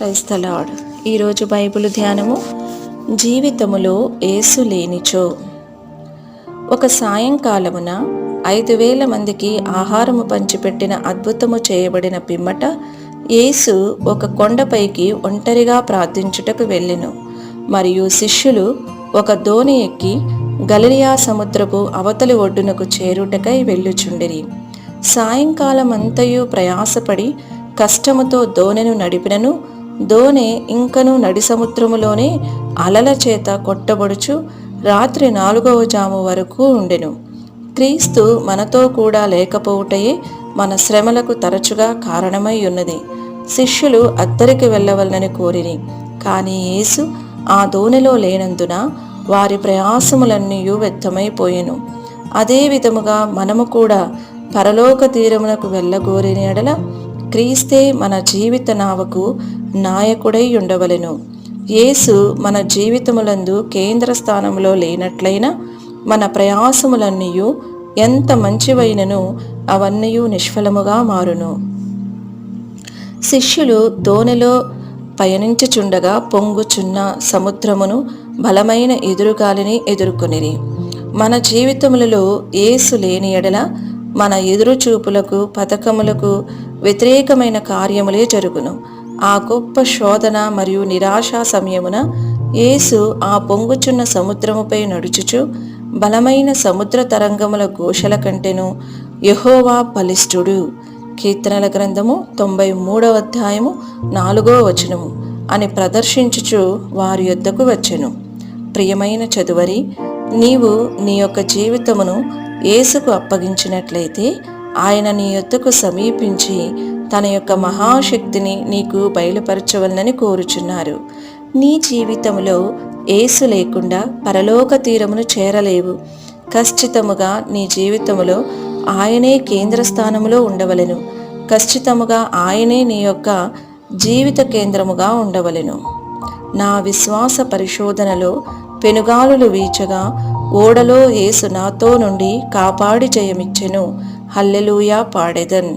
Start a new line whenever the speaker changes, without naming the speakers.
క్రైస్తలాడ్. ఈరోజు బైబిల్ ధ్యానము జీవితములో ఏసు లేనిచో. ఒక సాయంకాలమున ఐదు వేల మందికి ఆహారము పంచిపెట్టిన అద్భుతము చేయబడిన పిమ్మట యేసు ఒక కొండపైకి ఒంటరిగా ప్రార్థించుటకు వెళ్ళెను. మరియు శిష్యులు ఒక దోణి ఎక్కి గలిలియా సముద్రపు అవతలి ఒడ్డునకు చేరుటకై వెళ్ళుచుండిరి. సాయంకాలమంతయు ప్రయాసపడి కష్టముతో దోణెను నడిపినను దోణె ఇంకను నడి సముద్రములోనే అలల చేత కొట్టబడుచు రాత్రి నాలుగవ జాము వరకు ఉండెను. క్రీస్తు మనతో కూడా లేకపోవుటయే మన శ్రమలకు తరచుగా కారణమై ఉన్నది. శిష్యులు అద్దరికి వెళ్ళవలనని కోరిని కానీ యేసు ఆ దోణిలో లేనందున వారి ప్రయాసములన్నీ వ్యర్థమైపోయెను అదే విధముగా మనము కూడా పరలోక తీరమునకు వెళ్ళగోరిన ఎడల క్రీస్తే మన జీవిత నావకు నాయకుడై ఉండవలెను. యేసు మన జీవితములందు కేంద్ర స్థానంలో లేనట్లయినా మన ప్రయాసములన్నీ ఎంత మంచివైనను అవన్నీ నిష్ఫలముగా మారును. శిష్యులు దోణిలో పయనించుచుండగా పొంగుచున్న సముద్రమును బలమైన ఎదురుగాలిని ఎదుర్కొనిరి. మన జీవితములలో ఏసు లేని ఎడల మన ఎదురుచూపులకు పథకములకు వ్యతిరేకమైన కార్యములే జరుగును. ఆ గొప్ప శోధన మరియు నిరాశ సమయమున యేసు ఆ పొంగుచున్న సముద్రముపై నడుచుచు బలమైన సముద్ర తరంగముల ఘోషల కంటెను యహోవా బలిష్ఠుడు కీర్తనల గ్రంథము తొంభై మూడవ అధ్యాయము నాలుగో వచనము అని ప్రదర్శించుచు వారి యొద్దకు వచ్చెను. ప్రియమైన చదువరి నీవు నీ యొక్క జీవితమును యేసుకు అప్పగించినట్లయితే ఆయన నీ యొద్దకు సమీపించి తన యొక్క మహాశక్తిని నీకు బయలుపరచవలనని కోరుచున్నారు. నీ జీవితంలో ఏసు లేకుండా పరలోక తీరమును చేరలేవు. ఖచ్చితముగా నీ జీవితములో ఆయనే కేంద్ర స్థానములో ఉండవలెను. ఖచ్చితముగా ఆయనే నీ యొక్క జీవిత కేంద్రముగా ఉండవలెను. నా విశ్వాస పరిశోధనలో పెనుగాలులు వీచగా ఓడలో ఏసు నాతో నుండి కాపాడి జయమిచ్చెను. హల్లెలూయా పాడెదన్.